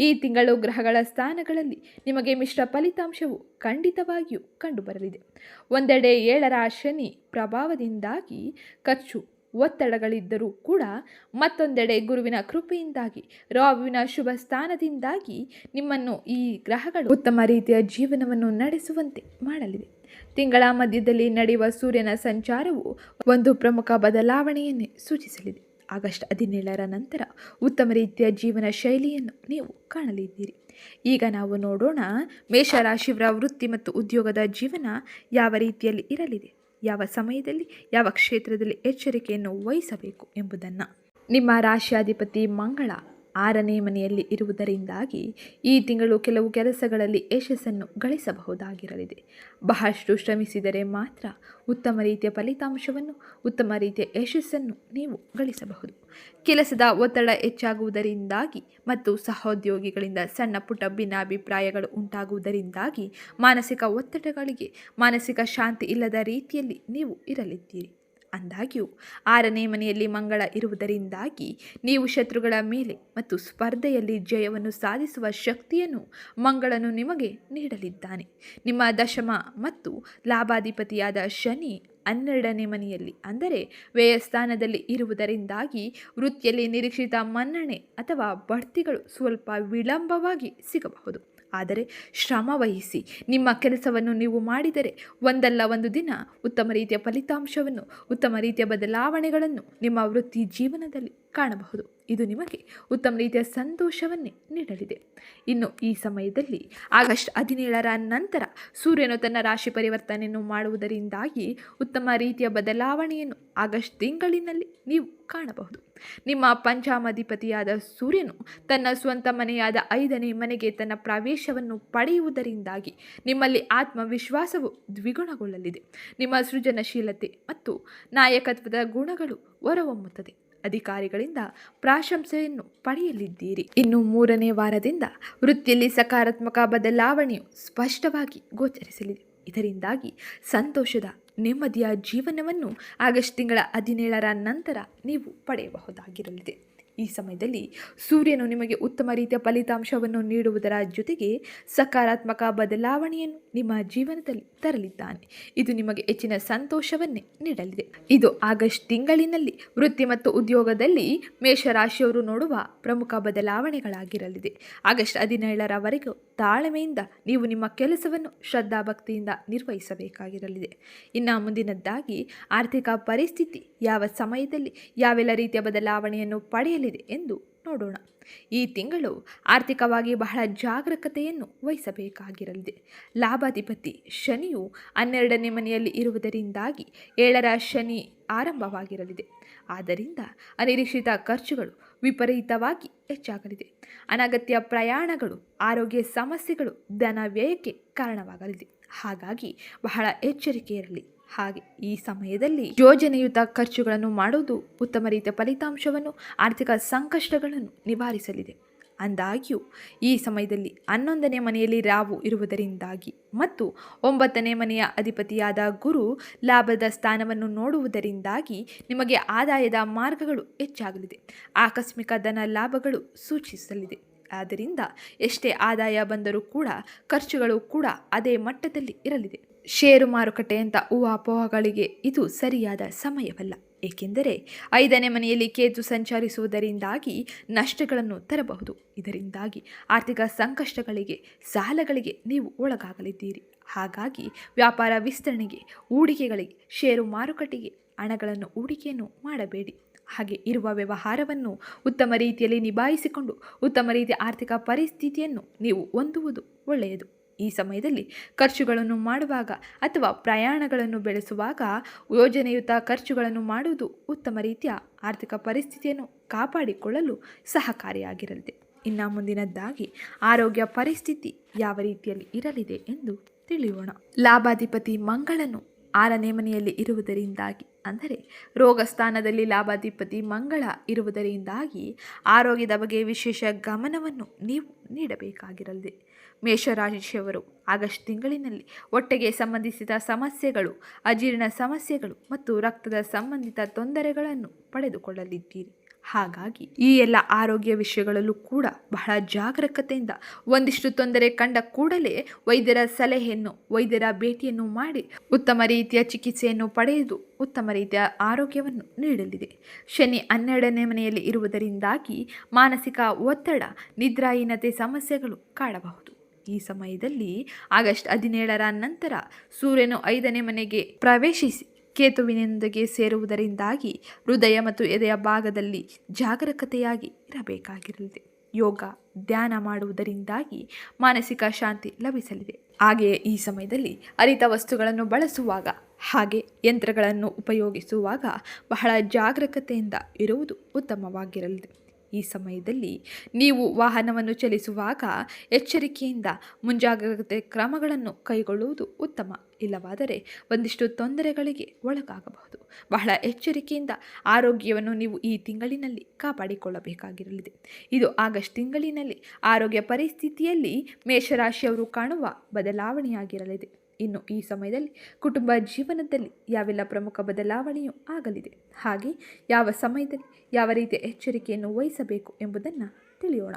Speaker 1: ಈ ತಿಂಗಳು ಗ್ರಹಗಳ ಸ್ಥಾನಗಳಲ್ಲಿ ನಿಮಗೆ ಮಿಶ್ರ ಫಲಿತಾಂಶವು ಖಂಡಿತವಾಗಿಯೂ ಕಂಡುಬರಲಿದೆ. ಒಂದೆಡೆ ಏಳರ ಶನಿ ಪ್ರಭಾವದಿಂದಾಗಿ ಖರ್ಚು ಒತ್ತಡಗಳಿದ್ದರೂ ಕೂಡ ಮತ್ತೊಂದೆಡೆ ಗುರುವಿನ ಕೃಪೆಯಿಂದಾಗಿ, ರಾಹುವಿನ ಶುಭ ಸ್ಥಾನದಿಂದಾಗಿ ನಿಮ್ಮನ್ನು ಈ ಗ್ರಹಗಳು ಉತ್ತಮ ರೀತಿಯ ಜೀವನವನ್ನು ನಡೆಸುವಂತೆ ಮಾಡಲಿದೆ. ತಿಂಗಳ ಮಧ್ಯದಲ್ಲಿ ನಡೆಯುವ ಸೂರ್ಯನ ಸಂಚಾರವು ಒಂದು ಪ್ರಮುಖ ಬದಲಾವಣೆಯನ್ನೇ ಸೂಚಿಸಲಿದೆ. ಆಗಸ್ಟ್ ಹದಿನೇಳರ ನಂತರ ಉತ್ತಮ ರೀತಿಯ ಜೀವನ ಶೈಲಿಯನ್ನು ನೀವು ಕಾಣಲಿದ್ದೀರಿ. ಈಗ ನಾವು ನೋಡೋಣ ಮೇಷರಾಶಿಯವರ ವೃತ್ತಿ ಮತ್ತು ಉದ್ಯೋಗದ ಜೀವನ ಯಾವ ರೀತಿಯಲ್ಲಿ ಇರಲಿದೆ. ಯಾವ ಸಮಯದಲ್ಲಿ ಯಾವ ಕ್ಷೇತ್ರದಲ್ಲಿ ಎಚ್ಚರಿಕೆಯನ್ನು ವಹಿಸಬೇಕು ಎಂಬುದನ್ನು. ನಿಮ್ಮ ರಾಶಿಯಾಧಿಪತಿ ಮಂಗಳ. ಆರನೇ ಮನೆಯಲ್ಲಿ ಇರುವುದರಿಂದಾಗಿ ಈ ತಿಂಗಳು ಕೆಲವು ಕೆಲಸಗಳಲ್ಲಿ ಯಶಸ್ಸನ್ನು ಗಳಿಸಬಹುದಾಗಿರಲಿದೆ. ಬಹಳಷ್ಟು ಶ್ರಮಿಸಿದರೆ ಮಾತ್ರ ಉತ್ತಮ ರೀತಿಯ ಫಲಿತಾಂಶವನ್ನು, ಉತ್ತಮ ರೀತಿಯ ಯಶಸ್ಸನ್ನು ನೀವು ಗಳಿಸಬಹುದು. ಕೆಲಸದ ಒತ್ತಡ ಹೆಚ್ಚಾಗುವುದರಿಂದಾಗಿ ಮತ್ತು ಸಹೋದ್ಯೋಗಿಗಳಿಂದ ಸಣ್ಣ ಪುಟ್ಟ ಭಿನ್ನಾಭಿಪ್ರಾಯಗಳು ಉಂಟಾಗುವುದರಿಂದಾಗಿ ಮಾನಸಿಕ ಒತ್ತಡಗಳಿಗೆ ಮಾನಸಿಕ ಶಾಂತಿ ಇಲ್ಲದ ರೀತಿಯಲ್ಲಿ ನೀವು ಇರಲಿದ್ದೀರಿ. ಅಂದಾಗ್ಯೂ, ಆರನೇ ಮನೆಯಲ್ಲಿ ಮಂಗಳ ಇರುವುದರಿಂದಾಗಿ ನೀವು ಶತ್ರುಗಳ ಮೇಲೆ ಮತ್ತು ಸ್ಪರ್ಧೆಯಲ್ಲಿ ಜಯವನ್ನು ಸಾಧಿಸುವ ಶಕ್ತಿಯನ್ನು ಮಂಗಳನು ನಿಮಗೆ ನೀಡಲಿದ್ದಾನೆ. ನಿಮ್ಮ ದಶಮ ಮತ್ತು ಲಾಭಾಧಿಪತಿಯಾದ ಶನಿ ಹನ್ನೆರಡನೇ ಮನೆಯಲ್ಲಿ, ಅಂದರೆ ವ್ಯಯಸ್ಥಾನದಲ್ಲಿ ಇರುವುದರಿಂದಾಗಿ ವೃತ್ತಿಯಲ್ಲಿ ನಿರೀಕ್ಷಿತ ಮನ್ನಣೆ ಅಥವಾ ಬಡ್ತಿಗಳು ಸ್ವಲ್ಪ ವಿಳಂಬವಾಗಿ ಸಿಗಬಹುದು. ಆದರೆ ಶ್ರಮ ವಹಿಸಿ. ನಿಮ್ಮ ಕೆಲಸವನ್ನು ನೀವು ಮಾಡಿದರೆ ಒಂದಲ್ಲ ಒಂದು ದಿನ ಉತ್ತಮ ರೀತಿಯ ಫಲಿತಾಂಶವನ್ನು, ಉತ್ತಮ ರೀತಿಯ ಬದಲಾವಣೆಗಳನ್ನು ನಿಮ್ಮ ವೃತ್ತಿ ಜೀವನದಲ್ಲಿ ಕಾಣಬಹುದು. ಇದು ನಿಮಗೆ ಉತ್ತಮ ರೀತಿಯ ಸಂತೋಷವನ್ನೇ ನೀಡಲಿದೆ. ಇನ್ನು ಈ ಸಮಯದಲ್ಲಿ ಆಗಸ್ಟ್ ಹದಿನೇಳರ ನಂತರ ಸೂರ್ಯನು ತನ್ನ ರಾಶಿ ಪರಿವರ್ತನೆಯನ್ನು ಮಾಡುವುದರಿಂದಾಗಿ ಉತ್ತಮ ರೀತಿಯ ಬದಲಾವಣೆಯನ್ನು ಆಗಸ್ಟ್ ತಿಂಗಳಿನಲ್ಲಿ ನೀವು ಕಾಣಬಹುದು. ನಿಮ್ಮ ಪಂಚಾಮಧಿಪತಿಯಾದ ಸೂರ್ಯನು ತನ್ನ ಸ್ವಂತ ಮನೆಯಾದ ಐದನೇ ಮನೆಗೆ ತನ್ನ ಪ್ರವೇಶವನ್ನು ಪಡೆಯುವುದರಿಂದಾಗಿ ನಿಮ್ಮಲ್ಲಿ ಆತ್ಮವಿಶ್ವಾಸವು ದ್ವಿಗುಣಗೊಳ್ಳಲಿದೆ. ನಿಮ್ಮ ಸೃಜನಶೀಲತೆ ಮತ್ತು ನಾಯಕತ್ವದ ಗುಣಗಳು ಹೊರಹೊಮ್ಮುತ್ತದೆ. ಅಧಿಕಾರಿಗಳಿಂದ ಪ್ರಾಶಂಸೆಯನ್ನು ಪಡೆಯಲಿದ್ದೀರಿ. ಇನ್ನು ಮೂರನೇ ವಾರದಿಂದ ವೃತ್ತಿಯಲ್ಲಿ ಸಕಾರಾತ್ಮಕ ಬದಲಾವಣೆಯು ಸ್ಪಷ್ಟವಾಗಿ ಗೋಚರಿಸಲಿದೆ. ಇದರಿಂದಾಗಿ ಸಂತೋಷದ, ನೆಮ್ಮದಿಯ ಜೀವನವನ್ನು ಆಗಸ್ಟ್ ತಿಂಗಳ ಹದಿನೇಳರ ನಂತರ ನೀವು ಪಡೆಯಬಹುದಾಗಿರಲಿದೆ. ಈ ಸಮಯದಲ್ಲಿ ಸೂರ್ಯನು ನಿಮಗೆ ಉತ್ತಮ ರೀತಿಯ ಫಲಿತಾಂಶವನ್ನು ನೀಡುವುದರ ಜೊತೆಗೆ ಸಕಾರಾತ್ಮಕ ಬದಲಾವಣೆಯನ್ನು ನಿಮ್ಮ ಜೀವನದಲ್ಲಿ ತರಲಿದ್ದಾನೆ. ಇದು ನಿಮಗೆ ಹೆಚ್ಚಿನ ಸಂತೋಷವನ್ನೇ ನೀಡಲಿದೆ. ಇದು ಆಗಸ್ಟ್ ತಿಂಗಳಿನಲ್ಲಿ ವೃತ್ತಿ ಮತ್ತು ಉದ್ಯೋಗದಲ್ಲಿ ಮೇಷರಾಶಿಯವರು ನೋಡುವ ಪ್ರಮುಖ ಬದಲಾವಣೆಗಳಾಗಿರಲಿದೆ. ಆಗಸ್ಟ್ ಹದಿನೇಳರವರೆಗೂ ತಾಳ್ಮೆಯಿಂದ ನೀವು ನಿಮ್ಮ ಕೆಲಸವನ್ನು ಶ್ರದ್ಧಾಭಕ್ತಿಯಿಂದ ನಿರ್ವಹಿಸಬೇಕಾಗಿರಲಿದೆ. ಇನ್ನು ಮುಂದಿನದ್ದಾಗಿ ಆರ್ಥಿಕ ಪರಿಸ್ಥಿತಿ, ಯಾವ ಸಮಯದಲ್ಲಿ ಯಾವೆಲ್ಲ ರೀತಿಯ ಬದಲಾವಣೆಯನ್ನು ಪಡೆಯಲಿದೆ ಎಂದು ನೋಡೋಣ. ಈ ತಿಂಗಳು ಆರ್ಥಿಕವಾಗಿ ಬಹಳ ಜಾಗರೂಕತೆಯನ್ನು ವಹಿಸಬೇಕಾಗಿರಲಿದೆ. ಲಾಭಾಧಿಪತಿ ಶನಿಯು ಹನ್ನೆರಡನೇ ಮನೆಯಲ್ಲಿ ಇರುವುದರಿಂದಾಗಿ ಏಳರ ಶನಿ ಆರಂಭವಾಗಿರಲಿದೆ. ಆದ್ದರಿಂದ ಅನಿರೀಕ್ಷಿತ ಖರ್ಚುಗಳು ವಿಪರೀತವಾಗಿ ಹೆಚ್ಚಾಗಲಿದೆ. ಅನಗತ್ಯ ಪ್ರಯಾಣಗಳು, ಆರೋಗ್ಯ ಸಮಸ್ಯೆಗಳು ಧನ ವ್ಯಯಕ್ಕೆ ಕಾರಣವಾಗಲಿದೆ. ಹಾಗಾಗಿ ಬಹಳ ಎಚ್ಚರಿಕೆ ಇರಲಿ ಹಾಗೆ ಈ ಸಮಯದಲ್ಲಿ ಯೋಜನೆಯುತ ಖರ್ಚುಗಳನ್ನು ಮಾಡುವುದು ಉತ್ತಮ ರೀತಿಯ ಫಲಿತಾಂಶವನ್ನು, ಆರ್ಥಿಕ ಸಂಕಷ್ಟಗಳನ್ನು ನಿವಾರಿಸಲಿದೆ. ಅಂದಾಗ್ಯೂ, ಈ ಸಮಯದಲ್ಲಿ ಹನ್ನೊಂದನೇ ಮನೆಯಲ್ಲಿ ರಾವು ಇರುವುದರಿಂದಾಗಿ ಮತ್ತು ಒಂಬತ್ತನೇ ಮನೆಯ ಅಧಿಪತಿಯಾದ ಗುರು ಲಾಭದ ಸ್ಥಾನವನ್ನು ನೋಡುವುದರಿಂದಾಗಿ ನಿಮಗೆ ಆದಾಯದ ಮಾರ್ಗಗಳು ಹೆಚ್ಚಾಗಲಿದೆ. ಆಕಸ್ಮಿಕ ಧನ ಲಾಭಗಳು ಸೂಚಿಸಲಿದೆ. ಆದ್ದರಿಂದ ಎಷ್ಟೇ ಆದಾಯ ಬಂದರೂ ಕೂಡ, ಖರ್ಚುಗಳು ಕೂಡ ಅದೇ ಮಟ್ಟದಲ್ಲಿ ಇರಲಿದೆ. ಷೇರು ಮಾರುಕಟ್ಟೆಯಂಥ ಊಹಾಪೋಹಗಳಿಗೆ ಇದು ಸರಿಯಾದ ಸಮಯವಲ್ಲ. ಏಕೆಂದರೆ ಐದನೇ ಮನೆಯಲ್ಲಿ ಕೇತು ಸಂಚರಿಸುವುದರಿಂದಾಗಿ ನಷ್ಟಗಳನ್ನು ತರಬಹುದು. ಇದರಿಂದಾಗಿ ಆರ್ಥಿಕ ಸಂಕಷ್ಟಗಳಿಗೆ, ಸಾಲಗಳಿಗೆ ನೀವು ಒಳಗಾಗಲಿದ್ದೀರಿ. ಹಾಗಾಗಿ ವ್ಯಾಪಾರ ವಿಸ್ತರಣೆಗೆ, ಹೂಡಿಕೆಗಳಿಗೆ, ಷೇರು ಮಾರುಕಟ್ಟೆಗೆ ಹಣಗಳನ್ನು ಹೂಡಿಕೆಯನ್ನು ಮಾಡಬೇಡಿ. ಹಾಗೆ ಇರುವ ವ್ಯವಹಾರವನ್ನು ಉತ್ತಮ ರೀತಿಯಲ್ಲಿ ನಿಭಾಯಿಸಿಕೊಂಡು, ಉತ್ತಮ ರೀತಿಯ ಆರ್ಥಿಕ ಪರಿಸ್ಥಿತಿಯನ್ನು ನೀವು ಹೊಂದುವುದು ಒಳ್ಳೆಯದು. ಈ ಸಮಯದಲ್ಲಿ ಖರ್ಚುಗಳನ್ನು ಮಾಡುವಾಗ ಅಥವಾ ಪ್ರಯಾಣಗಳನ್ನು ಬೆಳೆಸುವಾಗ ಯೋಜನೆಯುತ ಖರ್ಚುಗಳನ್ನು ಮಾಡುವುದು ಉತ್ತಮ ರೀತಿಯ ಆರ್ಥಿಕ ಪರಿಸ್ಥಿತಿಯನ್ನು ಕಾಪಾಡಿಕೊಳ್ಳಲು ಸಹಕಾರಿಯಾಗಿರಲಿದೆ. ಇನ್ನು ಮುಂದಿನದ್ದಾಗಿ ಆರೋಗ್ಯ ಪರಿಸ್ಥಿತಿ ಯಾವ ರೀತಿಯಲ್ಲಿ ಇರಲಿದೆ ಎಂದು ತಿಳಿಯೋಣ. ಲಾಭಾಧಿಪತಿ ಮಂಗಳನು ಆರನೇ ಮನೆಯಲ್ಲಿ ಇರುವುದರಿಂದಾಗಿ, ಅಂದರೆ ರೋಗ ಸ್ಥಾನದಲ್ಲಿ ಲಾಭಾಧಿಪತಿ ಮಂಗಳ ಇರುವುದರಿಂದಾಗಿ ಆರೋಗ್ಯದ ಬಗ್ಗೆ ವಿಶೇಷ ಗಮನವನ್ನು ನೀವು ನೀಡಬೇಕಾಗಿರಲಿದೆ. ಮೇಷರಾಶಿಯವರು. ಆಗಸ್ಟ್ ತಿಂಗಳಿನಲ್ಲಿ ಹೊಟ್ಟೆಗೆ ಸಂಬಂಧಿಸಿದ ಸಮಸ್ಯೆಗಳು, ಅಜೀರ್ಣ ಸಮಸ್ಯೆಗಳು ಮತ್ತು ರಕ್ತದ ಸಂಬಂಧಿತ ತೊಂದರೆಗಳನ್ನು ಪಡೆದುಕೊಳ್ಳಲಿದ್ದೀರಿ. ಹಾಗಾಗಿ ಈ ಎಲ್ಲ ಆರೋಗ್ಯ ವಿಷಯಗಳಲ್ಲೂ ಕೂಡ ಬಹಳ ಜಾಗರೂಕತೆಯಿಂದ ಒಂದಿಷ್ಟು ತೊಂದರೆ ಕಂಡ ಕೂಡಲೇ ವೈದ್ಯರ ಸಲಹೆಯನ್ನು, ವೈದ್ಯರ ಭೇಟಿಯನ್ನು ಮಾಡಿ ಉತ್ತಮ ರೀತಿಯ ಚಿಕಿತ್ಸೆಯನ್ನು ಪಡೆಯುವುದು ಉತ್ತಮ ರೀತಿಯ ಆರೋಗ್ಯವನ್ನು ನೀಡಲಿದೆ. ಶನಿ ಹನ್ನೆರಡನೇ ಮನೆಯಲ್ಲಿ ಇರುವುದರಿಂದಾಗಿ ಮಾನಸಿಕ ಒತ್ತಡ, ನಿದ್ರಾಹೀನತೆ ಸಮಸ್ಯೆಗಳು ಕಾಡಬಹುದು. ಈ ಸಮಯದಲ್ಲಿ ಆಗಸ್ಟ್ ಹದಿನೇಳರ ನಂತರ ಸೂರ್ಯನು ಐದನೇ ಮನೆಗೆ ಪ್ರವೇಶಿಸಿ ಕೇತುವಿನೊಂದಿಗೆ ಸೇರುವುದರಿಂದಾಗಿ ಹೃದಯ ಮತ್ತು ಎದೆಯ ಭಾಗದಲ್ಲಿ ಜಾಗರೂಕತೆಯಾಗಿ ಇರಬೇಕಾಗಿರಲಿದೆ. ಯೋಗ, ಧ್ಯಾನ ಮಾಡುವುದರಿಂದಾಗಿ ಮಾನಸಿಕ ಶಾಂತಿ ಲಭಿಸಲಿದೆ. ಹಾಗೆಯೇ ಈ ಸಮಯದಲ್ಲಿ ಅರಿತ ವಸ್ತುಗಳನ್ನು ಬಳಸುವಾಗ ಹಾಗೆ ಯಂತ್ರಗಳನ್ನು ಉಪಯೋಗಿಸುವಾಗ ಬಹಳ ಜಾಗರೂಕತೆಯಿಂದ ಇರುವುದು ಉತ್ತಮವಾಗಿರಲಿದೆ. ಈ ಸಮಯದಲ್ಲಿ ನೀವು ವಾಹನವನ್ನು ಚಲಿಸುವಾಗ ಎಚ್ಚರಿಕೆಯಿಂದ ಮುಂಜಾಗ್ರತೆ ಕ್ರಮಗಳನ್ನು ಕೈಗೊಳ್ಳುವುದು ಉತ್ತಮ. ಇಲ್ಲವಾದರೆ ಒಂದಿಷ್ಟು ತೊಂದರೆಗಳಿಗೆ ಒಳಗಾಗಬಹುದು. ಬಹಳ ಎಚ್ಚರಿಕೆಯಿಂದ ಆರೋಗ್ಯವನ್ನು ನೀವು ಈ ತಿಂಗಳಿನಲ್ಲಿ ಕಾಪಾಡಿಕೊಳ್ಳಬೇಕಾಗಿರಲಿದೆ. ಇದು ಆಗಸ್ಟ್ ತಿಂಗಳಿನಲ್ಲಿ ಆರೋಗ್ಯ ಪರಿಸ್ಥಿತಿಯಲ್ಲಿ ಮೇಷರಾಶಿಯವರು ಕಾಣುವ ಬದಲಾವಣೆಯಾಗಿರಲಿದೆ. ಇನ್ನು ಈ ಸಮಯದಲ್ಲಿ ಕುಟುಂಬ ಜೀವನದಲ್ಲಿ ಯಾವೆಲ್ಲ ಪ್ರಮುಖ ಬದಲಾವಣೆಯೂ ಆಗಲಿದೆ, ಹಾಗೆ ಯಾವ ಸಮಯದಲ್ಲಿ ಯಾವ ರೀತಿಯ ಎಚ್ಚರಿಕೆಯನ್ನು ವಹಿಸಬೇಕು ಎಂಬುದನ್ನು ತಿಳಿಯೋಣ.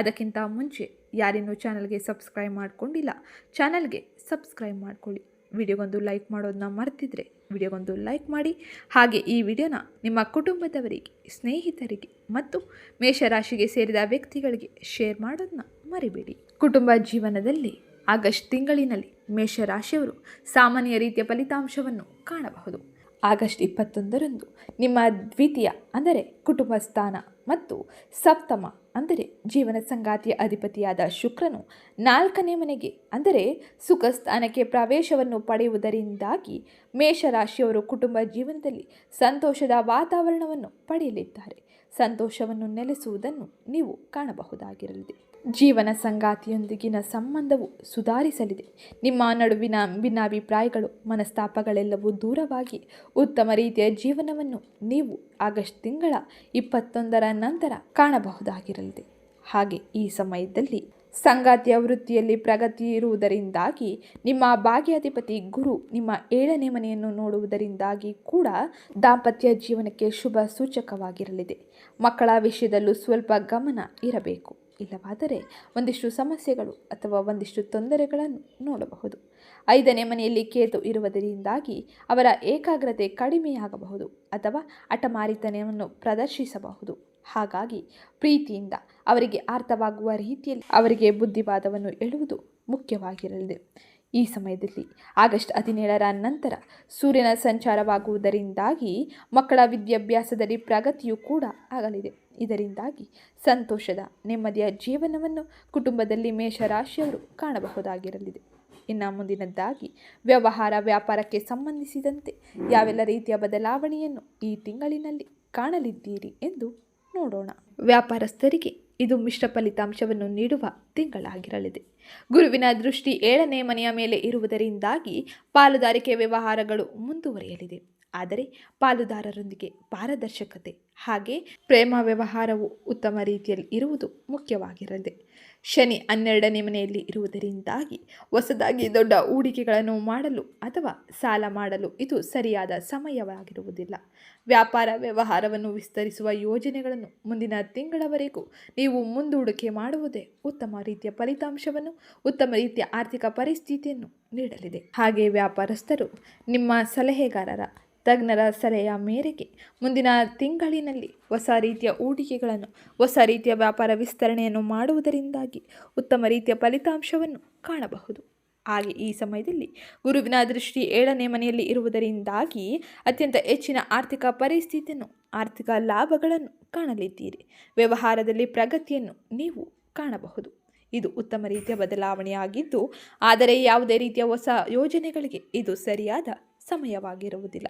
Speaker 1: ಅದಕ್ಕಿಂತ ಮುಂಚೆ ಯಾರೇನೂ ಚಾನಲ್ಗೆ ಸಬ್ಸ್ಕ್ರೈಬ್ ಮಾಡಿಕೊಂಡಿಲ್ಲ, ಚಾನಲ್ಗೆ ಸಬ್ಸ್ಕ್ರೈಬ್ ಮಾಡಿಕೊಳ್ಳಿ. ವಿಡಿಯೋಗೊಂದು ಲೈಕ್ ಮಾಡೋದನ್ನ ಮರ್ತಿದ್ರೆ ವಿಡಿಯೋಗೊಂದು ಲೈಕ್ ಮಾಡಿ. ಹಾಗೆ ಈ ವಿಡಿಯೋನ ನಿಮ್ಮ ಕುಟುಂಬದವರಿಗೆ, ಸ್ನೇಹಿತರಿಗೆ ಮತ್ತು ಮೇಷರಾಶಿಗೆ ಸೇರಿದ ವ್ಯಕ್ತಿಗಳಿಗೆ ಶೇರ್ ಮಾಡೋದನ್ನ ಮರಿಬೇಡಿ. ಕುಟುಂಬ ಜೀವನದಲ್ಲಿ ಆಗಸ್ಟ್ ತಿಂಗಳಿನಲ್ಲಿ ಮೇಷರಾಶಿಯವರು ಸಾಮಾನ್ಯ ರೀತಿಯ ಫಲಿತಾಂಶವನ್ನು ಕಾಣಬಹುದು. ಆಗಸ್ಟ್ ಇಪ್ಪತ್ತೊಂದರಂದು ನಿಮ್ಮ ದ್ವಿತೀಯ, ಅಂದರೆ ಕುಟುಂಬ ಸ್ಥಾನ ಮತ್ತು ಸಪ್ತಮ, ಅಂದರೆ ಜೀವನ ಸಂಗಾತಿಯ ಅಧಿಪತಿಯಾದ ಶುಕ್ರನು ನಾಲ್ಕನೇ ಮನೆಗೆ, ಅಂದರೆ ಸುಖ ಸ್ಥಾನಕ್ಕೆ ಪ್ರವೇಶವನ್ನು ಪಡೆಯುವುದರಿಂದಾಗಿ ಮೇಷರಾಶಿಯವರು ಕುಟುಂಬ ಜೀವನದಲ್ಲಿ ಸಂತೋಷದ ವಾತಾವರಣವನ್ನು ಪಡೆಯಲಿದ್ದಾರೆ. ಸಂತೋಷವನ್ನು ನೆಲೆಸುವುದನ್ನು ನೀವು ಕಾಣಬಹುದಾಗಿರಲಿದೆ. ಜೀವನ ಸಂಗಾತಿಯೊಂದಿಗಿನ ಸಂಬಂಧವು ಸುಧಾರಿಸಲಿದೆ. ನಿಮ್ಮ ನಡುವಿನ ಭಿನ್ನಾಭಿಪ್ರಾಯಗಳು, ಮನಸ್ತಾಪಗಳೆಲ್ಲವೂ ದೂರವಾಗಿ ಉತ್ತಮ ರೀತಿಯ ಜೀವನವನ್ನು ನೀವು ಆಗಸ್ಟ್ ತಿಂಗಳ ಇಪ್ಪತ್ತೊಂದರ ನಂತರ ಕಾಣಬಹುದಾಗಿರಲಿದೆ. ಹಾಗೆ ಈ ಸಮಯದಲ್ಲಿ ಸಂಗಾತಿಯ ವೃತ್ತಿಯಲ್ಲಿ ಪ್ರಗತಿ ಇರುವುದರಿಂದಾಗಿ, ನಿಮ್ಮ ಭಾಗ್ಯಾಧಿಪತಿ ಗುರು ನಿಮ್ಮ ಏಳನೇ ಮನೆಯನ್ನು ನೋಡುವುದರಿಂದಾಗಿ ಕೂಡ ದಾಂಪತ್ಯ ಜೀವನಕ್ಕೆ ಶುಭ ಸೂಚಕವಾಗಿರಲಿದೆ. ಮಕ್ಕಳ ವಿಷಯದಲ್ಲೂ ಸ್ವಲ್ಪ ಗಮನ ಇರಬೇಕು. ಇಲ್ಲವಾದರೆ ಒಂದಿಷ್ಟು ಸಮಸ್ಯೆಗಳು ಅಥವಾ ಒಂದಿಷ್ಟು ತೊಂದರೆಗಳನ್ನು ನೋಡಬಹುದು. ಐದನೇ ಮನೆಯಲ್ಲಿ ಕೇತು ಇರುವುದರಿಂದಾಗಿ ಅವರ ಏಕಾಗ್ರತೆ ಕಡಿಮೆಯಾಗಬಹುದು ಅಥವಾ ಅಟಮಾರಿತನವನ್ನು ಪ್ರದರ್ಶಿಸಬಹುದು. ಹಾಗಾಗಿ ಪ್ರೀತಿಯಿಂದ ಅವರಿಗೆ ಅರ್ಥವಾಗುವ ರೀತಿಯಲ್ಲಿ ಅವರಿಗೆ ಬುದ್ಧಿವಾದವನ್ನು ಹೇಳುವುದು ಮುಖ್ಯವಾಗಿರಲಿದೆ. ಈ ಸಮಯದಲ್ಲಿ ಆಗಸ್ಟ್ ಹದಿನೇಳರ ನಂತರ ಸೂರ್ಯನ ಸಂಚಾರವಾಗುವುದರಿಂದಾಗಿ ಮಕ್ಕಳ ವಿದ್ಯಾಭ್ಯಾಸದಲ್ಲಿ ಪ್ರಗತಿಯೂ ಕೂಡ ಆಗಲಿದೆ. ಇದರಿಂದಾಗಿ ಸಂತೋಷದ ನೆಮ್ಮದಿಯ ಜೀವನವನ್ನು ಕುಟುಂಬದಲ್ಲಿ ಮೇಷರಾಶಿಯವರು ಕಾಣಬಹುದಾಗಿರಲಿದೆ. ಇನ್ನು ಮುಂದಿನದ್ದಾಗಿ, ವ್ಯವಹಾರ ವ್ಯಾಪಾರಕ್ಕೆ ಸಂಬಂಧಿಸಿದಂತೆ ಯಾವೆಲ್ಲ ರೀತಿಯ ಬದಲಾವಣೆಯನ್ನು ಈ ತಿಂಗಳಿನಲ್ಲಿ ಕಾಣಲಿದ್ದೀರಿ ಎಂದು ನೋಡೋಣ. ವ್ಯಾಪಾರಸ್ಥರಿಗೆ ಇದು ಮಿಶ್ರ ಫಲಿತಾಂಶವನ್ನು ನೀಡುವ ತಿಂಗಳಾಗಿರಲಿದೆ. ಗುರುವಿನ ದೃಷ್ಟಿ ಏಳನೇ ಮನೆಯ ಮೇಲೆ ಇರುವುದರಿಂದಾಗಿ ಪಾಲುದಾರಿಕೆ ವ್ಯವಹಾರಗಳು ಮುಂದುವರಿಯಲಿದೆ. ಆದರೆ ಪಾಲುದಾರರೊಂದಿಗೆ ಪಾರದರ್ಶಕತೆ ಹಾಗೆ ಪ್ರೇಮ ವ್ಯವಹಾರವು ಉತ್ತಮ ರೀತಿಯಲ್ಲಿ ಇರುವುದು ಮುಖ್ಯವಾಗಿರಲಿದೆ. ಶನಿ ಹನ್ನೆರಡನೇ ಮನೆಯಲ್ಲಿ ಇರುವುದರಿಂದಾಗಿ ಹೊಸದಾಗಿ ದೊಡ್ಡ ಹೂಡಿಕೆಗಳನ್ನು ಮಾಡಲು ಅಥವಾ ಸಾಲ ಮಾಡಲು ಇದು ಸರಿಯಾದ ಸಮಯವಾಗಿರುವುದಿಲ್ಲ. ವ್ಯಾಪಾರ ವ್ಯವಹಾರವನ್ನು ವಿಸ್ತರಿಸುವ ಯೋಜನೆಗಳನ್ನು ಮುಂದಿನ ತಿಂಗಳವರೆಗೂ ನೀವು ಮುಂದೂಡಿಕೆ ಮಾಡುವುದೇ ಉತ್ತಮ ರೀತಿಯ ಫಲಿತಾಂಶವನ್ನು, ಉತ್ತಮ ರೀತಿಯ ಆರ್ಥಿಕ ಪರಿಸ್ಥಿತಿಯನ್ನು ನೀಡಲಿದೆ. ಹಾಗೆ ವ್ಯಾಪಾರಸ್ಥರು ನಿಮ್ಮ ಸಲಹೆಗಾರರ ತಜ್ಞರ ಸಲಹೆಯ ಮೇರೆಗೆ ಮುಂದಿನ ತಿಂಗಳಿನಲ್ಲಿ ಹೊಸ ರೀತಿಯ ಹೂಡಿಕೆಗಳನ್ನು, ಹೊಸ ರೀತಿಯ ವ್ಯಾಪಾರ ವಿಸ್ತರಣೆಯನ್ನು ಮಾಡುವುದರಿಂದಾಗಿ ಉತ್ತಮ ರೀತಿಯ ಫಲಿತಾಂಶವನ್ನು ಕಾಣಬಹುದು. ಹಾಗೆ ಈ ಸಮಯದಲ್ಲಿ ಗುರುವಿನ ದೃಷ್ಟಿ ಏಳನೇ ಮನೆಯಲ್ಲಿ ಇರುವುದರಿಂದಾಗಿ ಅತ್ಯಂತ ಹೆಚ್ಚಿನ ಆರ್ಥಿಕ ಪರಿಸ್ಥಿತಿಯನ್ನು, ಆರ್ಥಿಕ ಲಾಭಗಳನ್ನು ಕಾಣಲಿದ್ದೀರಿ. ವ್ಯವಹಾರದಲ್ಲಿ ಪ್ರಗತಿಯನ್ನು ನೀವು ಕಾಣಬಹುದು. ಇದು ಉತ್ತಮ ರೀತಿಯ ಬದಲಾವಣೆಯಾಗಿದ್ದು, ಆದರೆ ಯಾವುದೇ ರೀತಿಯ ಹೊಸ ಯೋಜನೆಗಳಿಗೆ ಇದು ಸರಿಯಾದ ಸಮಯವಾಗಿರುವುದಿಲ್ಲ.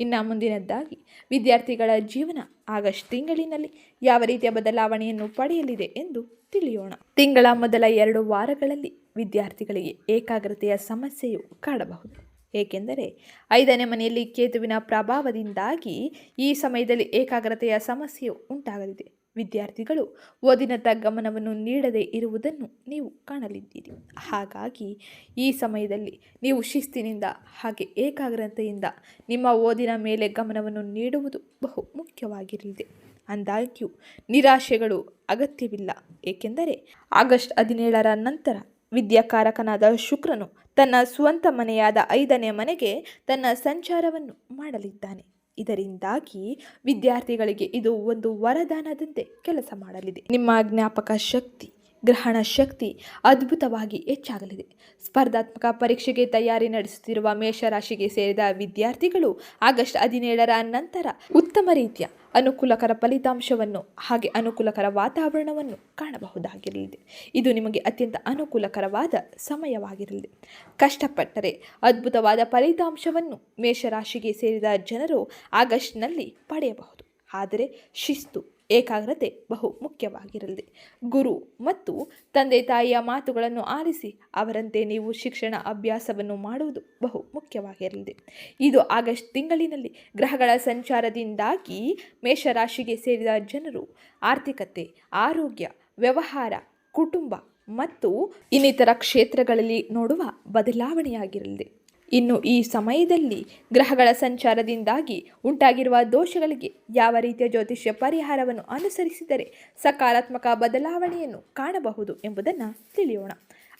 Speaker 1: ಇನ್ನು ಮುಂದಿನದ್ದಾಗಿ ವಿದ್ಯಾರ್ಥಿಗಳ ಜೀವನ ಆಗಸ್ಟ್ ತಿಂಗಳಿನಲ್ಲಿ ಯಾವ ರೀತಿಯ ಬದಲಾವಣೆಯನ್ನು ಪಡೆಯಲಿದೆ ಎಂದು ತಿಳಿಯೋಣ. ತಿಂಗಳ ಮೊದಲ ಎರಡು ವಾರಗಳಲ್ಲಿ ವಿದ್ಯಾರ್ಥಿಗಳಿಗೆ ಏಕಾಗ್ರತೆಯ ಸಮಸ್ಯೆಯು ಕಾಡಬಹುದು. ಏಕೆಂದರೆ, ಐದನೇ ಮನೆಯಲ್ಲಿ ಕೇತುವಿನ ಪ್ರಭಾವದಿಂದಾಗಿ ಈ ಸಮಯದಲ್ಲಿ ಏಕಾಗ್ರತೆಯ ಸಮಸ್ಯೆಯು ಉಂಟಾಗಲಿದೆ. ವಿದ್ಯಾರ್ಥಿಗಳು, ಓದಿನತ್ತ ಗಮನವನ್ನು ನೀಡದೇ ಇರುವುದನ್ನು ನೀವು ಕಾಣಲಿದ್ದೀರಿ. ಹಾಗಾಗಿ ಈ ಸಮಯದಲ್ಲಿ ನೀವು ಶಿಸ್ತಿನಿಂದ ಹಾಗೆ ಏಕಾಗ್ರತೆಯಿಂದ ನಿಮ್ಮ ಓದಿನ ಮೇಲೆ ಗಮನವನ್ನು ನೀಡುವುದು ಬಹು ಮುಖ್ಯವಾಗಿರಲಿದೆ. ಅಂದಾಗ್ಯೂ ನಿರಾಶೆಗಳು ಅಗತ್ಯವಿಲ್ಲ. ಏಕೆಂದರೆ ಆಗಸ್ಟ್ ಹದಿನೇಳರ ನಂತರ ವಿದ್ಯಾಕಾರಕನಾದ ಶುಕ್ರನು ತನ್ನ ಸ್ವಂತ ಮನೆಯಾದ ಐದನೇ ಮನೆಗೆ ತನ್ನ ಸಂಚಾರವನ್ನು ಮಾಡಲಿದ್ದಾನೆ. ಇದರಿಂದಾಗಿ ವಿದ್ಯಾರ್ಥಿಗಳಿಗೆ ಇದು ಒಂದು ವರದಾನದಂತೆ ಕೆಲಸ ಮಾಡಲಿದೆ. ನಿಮ್ಮ ಜ್ಞಾಪಕ ಶಕ್ತಿ. ಗ್ರಹಣ ಶಕ್ತಿ ಅದ್ಭುತವಾಗಿ ಹೆಚ್ಚಾಗಲಿದೆ. ಸ್ಪರ್ಧಾತ್ಮಕ ಪರೀಕ್ಷೆಗೆ ತಯಾರಿ ನಡೆಸುತ್ತಿರುವ ಮೇಷರಾಶಿಗೆ ಸೇರಿದ ವಿದ್ಯಾರ್ಥಿಗಳು ಆಗಸ್ಟ್ ಹದಿನೇಳರ ನಂತರ ಉತ್ತಮ ರೀತಿಯ ಅನುಕೂಲಕರ ಫಲಿತಾಂಶವನ್ನು ಹಾಗೆ ಅನುಕೂಲಕರ ವಾತಾವರಣವನ್ನು ಕಾಣಬಹುದಾಗಿರಲಿದೆ. ಇದು ನಿಮಗೆ ಅತ್ಯಂತ ಅನುಕೂಲಕರವಾದ ಸಮಯವಾಗಿರಲಿದೆ. ಕಷ್ಟಪಟ್ಟರೆ ಅದ್ಭುತವಾದ ಫಲಿತಾಂಶವನ್ನು ಮೇಷರಾಶಿಗೆ ಸೇರಿದ ಜನರು ಆಗಸ್ಟ್ನಲ್ಲಿ ಪಡೆಯಬಹುದು. ಆದರೆ ಶಿಸ್ತು ಏಕಾಗ್ರತೆ ಬಹು ಮುಖ್ಯವಾಗಿರಲಿದೆ ಗುರು ಮತ್ತು ತಂದೆ ತಾಯಿಯ ಮಾತುಗಳನ್ನು ಆಲಿಸಿ ಅವರಂತೆ ನೀವು ಶಿಕ್ಷಣ ಅಭ್ಯಾಸವನ್ನು ಮಾಡುವುದು ಬಹು ಮುಖ್ಯವಾಗಿರಲಿದೆ ಇದು ಆಗಸ್ಟ್ ತಿಂಗಳಿನಲ್ಲಿ ಗ್ರಹಗಳ ಸಂಚಾರದಿಂದಾಗಿ ಮೇಷರಾಶಿಗೆ ಸೇರಿದ ಜನರು ಆರ್ಥಿಕತೆ, ಆರೋಗ್ಯ, ವ್ಯವಹಾರ, ಕುಟುಂಬ ಮತ್ತು ಇನ್ನಿತರ ಕ್ಷೇತ್ರಗಳಲ್ಲಿ ನೋಡುವ ಬದಲಾವಣೆಯಾಗಿರಲಿದೆ ಇನ್ನು ಈ ಸಮಯದಲ್ಲಿ ಗ್ರಹಗಳ ಸಂಚಾರದಿಂದಾಗಿ ಉಂಟಾಗಿರುವ ದೋಷಗಳಿಗೆ ಯಾವ ರೀತಿಯ ಜ್ಯೋತಿಷ್ಯ ಪರಿಹಾರವನ್ನು ಅನುಸರಿಸಿದರೆ ಸಕಾರಾತ್ಮಕ ಬದಲಾವಣೆಯನ್ನು ಕಾಣಬಹುದು ಎಂಬುದನ್ನು ತಿಳಿಯೋಣ.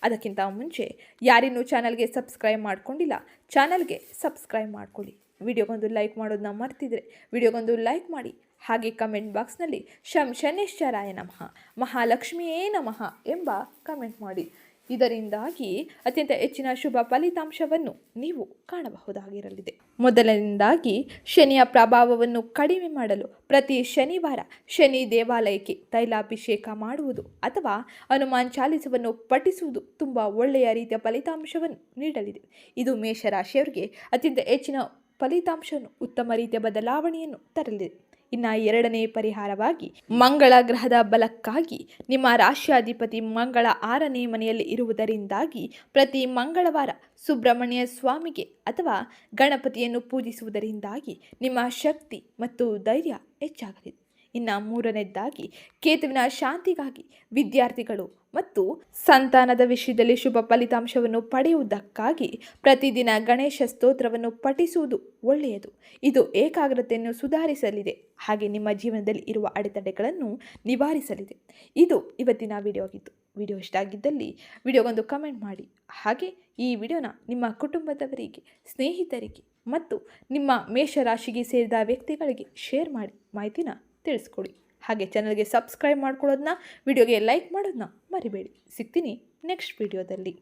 Speaker 1: ಅದಕ್ಕಿಂತ ಮುಂಚೆ ಯಾರಿನ್ನೂ ಚಾನಲ್ಗೆ ಸಬ್ಸ್ಕ್ರೈಬ್ ಮಾಡಿಕೊಂಡಿಲ್ಲ, ಚಾನಲ್ಗೆ ಸಬ್ಸ್ಕ್ರೈಬ್ ಮಾಡ್ಕೊಳ್ಳಿ. ವಿಡಿಯೋಗೊಂದು ಲೈಕ್ ಮಾಡೋದನ್ನ ಮರ್ತಿದ್ರೆ ವಿಡಿಯೋಗೊಂದು ಲೈಕ್ ಮಾಡಿ. ಹಾಗೆ ಕಮೆಂಟ್ ಬಾಕ್ಸ್ನಲ್ಲಿ ಶಂ ಶನೇಶ್ವರಾಯ ನಮಃ, ಮಹಾಲಕ್ಷ್ಮಿಯೇ ನಮಃ ಎಂಬ ಕಮೆಂಟ್ ಮಾಡಿ. ಇದರಿಂದಾಗಿ ಅತ್ಯಂತ ಹೆಚ್ಚಿನ ಶುಭ ಫಲಿತಾಂಶವನ್ನು ನೀವು ಕಾಣಬಹುದಾಗಿರಲಿದೆ. ಮೊದಲನೇದಾಗಿ ಶನಿಯ ಪ್ರಭಾವವನ್ನು ಕಡಿಮೆ ಮಾಡಲು ಪ್ರತಿ ಶನಿವಾರ ಶನಿ ದೇವಾಲಯಕ್ಕೆ ತೈಲಾಭಿಷೇಕ ಮಾಡುವುದು ಅಥವಾ ಹನುಮಾನ್ ಚಾಲಿಸವನ್ನು ಪಠಿಸುವುದು ತುಂಬ ಒಳ್ಳೆಯ ರೀತಿಯ ಫಲಿತಾಂಶವನ್ನು ನೀಡಲಿದೆ. ಇದು ಮೇಷರಾಶಿಯವರಿಗೆ ಅತ್ಯಂತ ಹೆಚ್ಚಿನ ಫಲಿತಾಂಶವನ್ನು ಉತ್ತಮ ರೀತಿಯ ಬದಲಾವಣೆಯನ್ನು ತರಲಿದೆ. ಇನ್ನು ಎರಡನೇ ಪರಿಹಾರವಾಗಿ ಮಂಗಳ ಗ್ರಹದ ಬಲಕ್ಕಾಗಿ ನಿಮ್ಮ ರಾಶ್ಯಾಧಿಪತಿ ಮಂಗಳ ಆರನೇ ಮನೆಯಲ್ಲಿ ಇರುವುದರಿಂದಾಗಿ ಪ್ರತಿ ಮಂಗಳವಾರ ಸುಬ್ರಹ್ಮಣ್ಯ ಸ್ವಾಮಿಗೆ ಅಥವಾ ಗಣಪತಿಯನ್ನು ಪೂಜಿಸುವುದರಿಂದಾಗಿ ನಿಮ್ಮ ಶಕ್ತಿ ಮತ್ತು ಧೈರ್ಯ ಹೆಚ್ಚಾಗಲಿದೆ ಇನ್ನು ಮೂರನೇದಾಗಿ, ಕೇತುವಿನ ಶಾಂತಿಗಾಗಿ ವಿದ್ಯಾರ್ಥಿಗಳು ಮತ್ತು ಸಂತಾನದ ವಿಷಯದಲ್ಲಿ ಶುಭ ಫಲಿತಾಂಶವನ್ನು ಪಡೆಯುವುದಕ್ಕಾಗಿ ಪ್ರತಿದಿನ ಗಣೇಶ ಸ್ತೋತ್ರವನ್ನು ಪಠಿಸುವುದು ಒಳ್ಳೆಯದು. ಇದು ಏಕಾಗ್ರತೆಯನ್ನು ಸುಧಾರಿಸಲಿದೆ. ಹಾಗೆ ನಿಮ್ಮ ಜೀವನದಲ್ಲಿ ಇರುವ ಅಡೆತಡೆಗಳನ್ನು ನಿವಾರಿಸಲಿದೆ. ಇದು ಇವತ್ತಿನ ವಿಡಿಯೋ ಆಗಿತ್ತು. ವಿಡಿಯೋ ಇಷ್ಟ ಆಗಿದ್ದಲ್ಲಿ ವಿಡಿಯೋಗೊಂದು ಕಮೆಂಟ್ ಮಾಡಿ. ಹಾಗೆ ಈ ವಿಡಿಯೋನ ನಿಮ್ಮ ಕುಟುಂಬದವರಿಗೆ, ಸ್ನೇಹಿತರಿಗೆ ಮತ್ತು ನಿಮ್ಮ ಮೇಷರಾಶಿಗೆ ಸೇರಿದ ವ್ಯಕ್ತಿಗಳಿಗೆ ಶೇರ್ ಮಾಡಿ. ಮಾಹಿತಿನ ತಿಳಿಸ್ಕೊಡಿ. ಹಾಗೆ ಚಾನಲ್ಗೆ ಸಬ್ಸ್ಕ್ರೈಬ್ ಮಾಡ್ಕೊಳ್ಳೋದನ್ನ ವಿಡಿಯೋಗೆ ಲೈಕ್ ಮಾಡೋದನ್ನ ಮರಿಬೇಡಿ. ಸಿಗ್ತೀನಿ ನೆಕ್ಸ್ಟ್ ವಿಡಿಯೋದಲ್ಲಿ